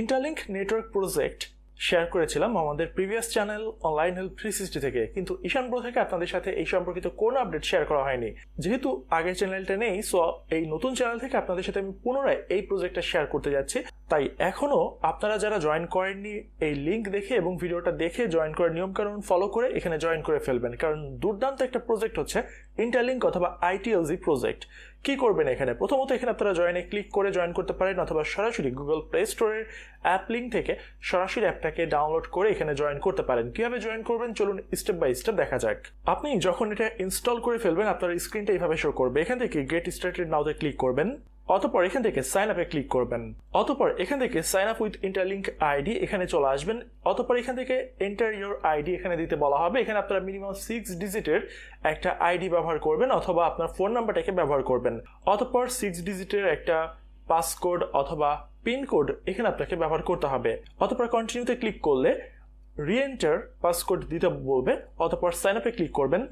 Interlink network project share করেছিলাম আমাদের previous channel online help three sixty থেকে। কিন্তু ঈশান ব্রো থেকে আপনাদের সাথে এই সম্পর্কিত কোনো আপডেট শেয়ার করা হয়নি। যেহেতু আগের চ্যানেলটা নেই সো এই নতুন চ্যানেল থেকে আপনাদের সাথে আমি পুনরায় এই প্রজেক্টটা শেয়ার করতে যাচ্ছি। তাই এখনও আপনারা যারা জয়েন করেননি এই লিঙ্ক দেখে এবং ভিডিওটা দেখে জয়েন করার নিয়মকানুন ফলো করে এখানে জয়েন করে ফেলবেন। কারণ দুর্দান্ত একটা প্রজেক্ট হচ্ছে ইন্টারলিঙ্ক অথবা আইটিএলজি প্রজেক্ট কি করবেন এখানে? প্রথমত এখানে আপনারা জয়েনে ক্লিক করে জয়েন করতে পারেন অথবা সরাসরি গুগল প্লে স্টোরের অ্যাপ লিঙ্ক থেকে সরাসরি অ্যাপটাকে ডাউনলোড করে এখানে জয়েন করতে পারেন। কীভাবে জয়েন করবেন? চলুন স্টেপ বাই স্টেপ দেখা যাক। আপনি যখন এটা ইনস্টল করে ফেলবেন, আপনার স্ক্রিনটা এইভাবে শো করবে। এখান থেকে গেট স্টার্টেড নাওতে ক্লিক করবেন। অতপর এখান থেকে সাইন আপে ক্লিক করবেন। অতপর এখান থেকে sign up with Interlink ID এখানে চলে আসবেন। অতপর এখান থেকে এন্টার ইউর আইডি এখানে দিতে বলা হবে। এখানে আপনারা মিনিমাম সিক্স ডিজিটের একটা আইডি ব্যবহার করবেন অথবা আপনার ফোন নাম্বারটাকে ব্যবহার করবেন। অতপর সিক্স ডিজিটের একটা পাসকোড অথবা পিনকোড এখানে আপনাকে ব্যবহার করতে হবে। অতপর কন্টিনিউতে ক্লিক করলে রিএন্টার পাসকোড দিতে বলবে। অতপর সাইন আপে ক্লিক করবেন।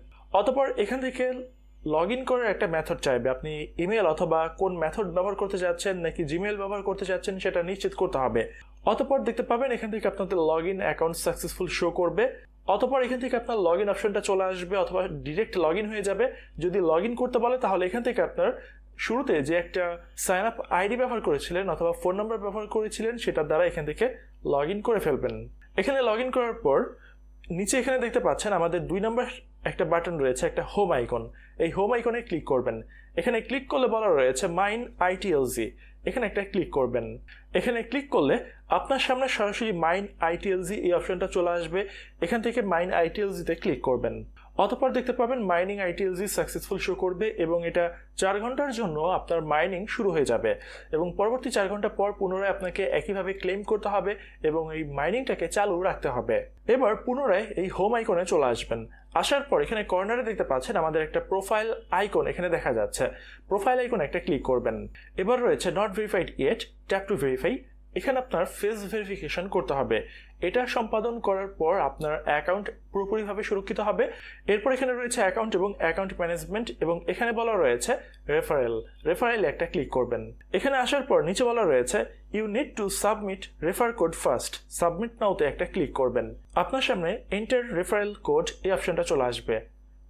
অতপর এখান থেকে লগ ইন করার একটা মেথড চাইবে। আপনি ইমেল অথবা কোন মেথড ব্যবহার করতে যাচ্ছেন নাকি জিমেল ব্যবহার করতে যাচ্ছেন সেটা নিশ্চিত করতে হবে। অতপর দেখতে পাবেন এখান থেকে আপনাদের log in account successful show করবে। অতপর এখান থেকে আপনার লগ ইন অপশনটা চলে আসবে অথবা ডিরেক্ট লগ ইন হয়ে যাবে। যদি লগ ইন করতে বলে তাহলে এখান থেকে আপনার শুরুতে যে একটা সাইন আপ আইডি ব্যবহার করেছিলেন অথবা ফোন নাম্বার ব্যবহার করেছিলেন সেটার দ্বারা এখান থেকে লগ ইন করে ফেলবেন। এখানে লগ ইন করার পর নিচে এখানে দেখতে পাচ্ছেন আমাদের দুই নম্বর একটা বাটন রয়েছে, একটা হোম আইকন এই হোম আইকনে ক্লিক করবেন। এখানে ক্লিক করলে বলা রয়েছে মাইন আইটিএলজি এখানে একটা ক্লিক করবেন। এখানে ক্লিক করলে আপনার সামনে সরাসরি মাইন আইটিএলজি এই অপশনটা চলে আসবে। এখান থেকে মাইন আইটিএলজিতে ক্লিক করবেন। অতপর দেখতে পাবেন মাইনিং আইটিএলজি সাকসেসফুল শো করবে এবং এটা চার ঘণ্টার জন্য আপনার মাইনিং শুরু হয়ে যাবে। এবং পরবর্তী চার ঘণ্টা পর পুনরায় আপনাকে একইভাবে ক্লেম করতে হবে এবং এই মাইনিংটাকে চালু রাখতে হবে। এবার পুনরায় এই হোম আইকনে চলে আসবেন। আসার পর এখানে কর্নারে দেখতে পাচ্ছেন আমাদের একটা প্রোফাইল আইকন এখানে দেখা যাচ্ছে। প্রোফাইল আইকন একটা ক্লিক করবেন। এবার রয়েছে not verified yet tap to verify এখানে আপনার ফেস ভেরিফিকেশন করতে হবে। এটা সম্পাদন করার পর আপনার অ্যাকাউন্ট পুরোপুরিভাবে সুরক্ষিত হবে। এরপর এখানে রয়েছে অ্যাকাউন্ট এবং অ্যাকাউন্ট ম্যানেজমেন্ট এবং এখানে বলা রয়েছে রেফারেল রেফারেল একটা ক্লিক করবেন। এখানে আসার পর নিচে বলা রয়েছে you need to submit refer code first submit নাওতে একটা ক্লিক করবেন। আপনার সামনে এন্টার রেফারেল কোড এই অপশনটা চলে আসবে।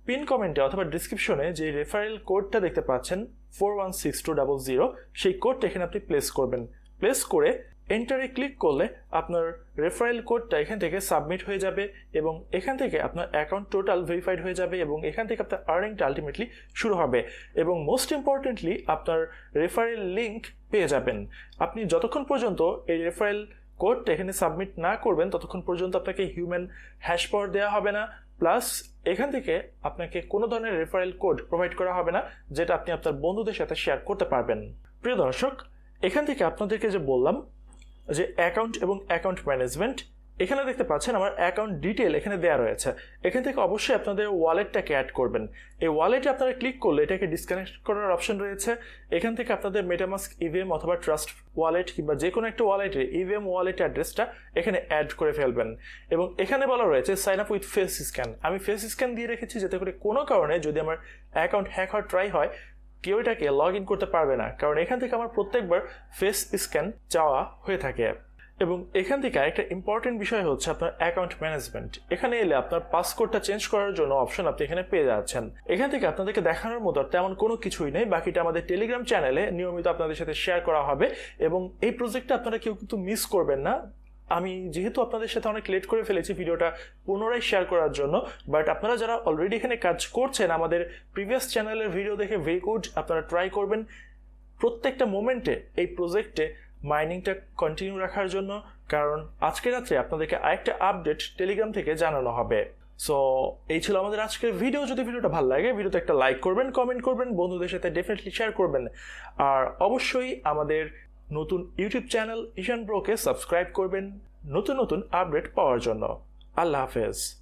পিন কমেন্টে অথবা ডিসক্রিপশনে যে রেফারেল কোডটা দেখতে পাচ্ছেন four one six two double zero সেই কোডটা এখানে আপনি প্লেস করবেন। প্লেস করে এন্টারে ক্লিক করলে আপনার রেফারেল কোডটা এখান থেকে সাবমিট হয়ে যাবে এবং এখান থেকে আপনার অ্যাকাউন্ট টোটাল ভেরিফাইড হয়ে যাবে এবং এখান থেকে আপনার আর্নিংটা আলটিমেটলি শুরু হবে। এবং মোস্ট ইম্পর্টেন্টলি আপনার রেফারেল লিঙ্ক পেয়ে যাবেন। আপনি যতক্ষণ পর্যন্ত এই রেফারেল কোডটা এখানে সাবমিট না করবেন, ততক্ষণ পর্যন্ত আপনাকে হিউম্যান হ্যাশ পাওয়ার দেওয়া হবে না। প্লাস এখান থেকে আপনাকে কোনো ধরনের রেফারেল কোড প্রোভাইড করা হবে না, যেটা আপনি আপনার বন্ধুদের সাথে শেয়ার করতে পারবেন। প্রিয় দর্শক, এখান থেকে আপনাদেরকে যে বললাম যে অ্যাকাউন্ট এবং অ্যাকাউন্ট ম্যানেজমেন্ট, এখানে দেখতে পাচ্ছেন আমার অ্যাকাউন্ট ডিটেল এখানে দেওয়া রয়েছে। এখান থেকে অবশ্যই আপনাদের ওয়ালেটটাকে অ্যাড করবেন। এই ওয়ালেটে আপনারা ক্লিক করলে এটাকে ডিসকানেক্ট করার অপশন রয়েছে। এখান থেকে আপনাদের মেটামাস্ক ইভিএম অথবা ট্রাস্ট ওয়ালেট কিংবা যে কোনো একটা ওয়ালেটে ইভিএম ওয়ালেট অ্যাড্রেসটা এখানে অ্যাড করে ফেলবেন। এবং এখানে বলা রয়েছে sign up with face scan আমি ফেস স্ক্যান দিয়ে রেখেছি, যাতে করে কোনো কারণে যদি আমার অ্যাকাউন্ট হ্যাক হওয়ার ট্রাই হয় কেউ এটাকে লগ ইন করতে পারবে না। কারণ এখান থেকে আমার প্রত্যেকবার ফেস স্ক্যান চাওয়া হয়ে থাকে। এবং এখান থেকে আরেকটা ইম্পর্টেন্ট বিষয় হচ্ছে আপনার অ্যাকাউন্ট ম্যানেজমেন্ট এখানে এলে আপনার পাসকোডটা চেঞ্জ করার জন্য অপশন আপনি এখানে পেয়ে যাচ্ছেন। এখান থেকে আপনাদেরকে দেখানোর মতো তেমন কোনো কিছুই নেই। বাকিটা আমাদের টেলিগ্রাম চ্যানেলে নিয়মিত আপনাদের সাথে শেয়ার করা হবে। এবং এই প্রজেক্টটা আপনারা কেউ কিন্তু মিস করবেন না। আমি যেহেতু আপনাদের সাথে অনেক লেট করে ফেলেছি ভিডিওটা পুনরায় শেয়ার করার জন্য বাট আপনারা যারা অলরেডি এখানে কাজ করছেন, আমাদের প্রিভিয়াস চ্যানেলের ভিডিও দেখে ভেরি গুড আপনারা ট্রাই করবেন। প্রত্যেকটা মোমেন্টে এই প্রজেক্টে মাইনিংটা কন্টিনিউ রাখার জন্য, কারণ আজকে রাত্রে আপনাদেরকে আরেকটা আপডেট টেলিগ্রাম থেকে জানানো হবে। সো এই ছিল আমাদের আজকের ভিডিও যদি ভিডিওটা ভালো লাগে, ভিডিওতে একটা লাইক করবেন কমেন্ট করবেন, বন্ধুদের সাথে ডেফিনেটলি শেয়ার করবেন। আর অবশ্যই আমাদের নতুন ইউটিউব চ্যানেল ইশান ব্রোকে সাবস্ক্রাইব করবেন। নতুন নতুন আপডেট পাওয়ার জন্য। আল্লাহ হাফেজ।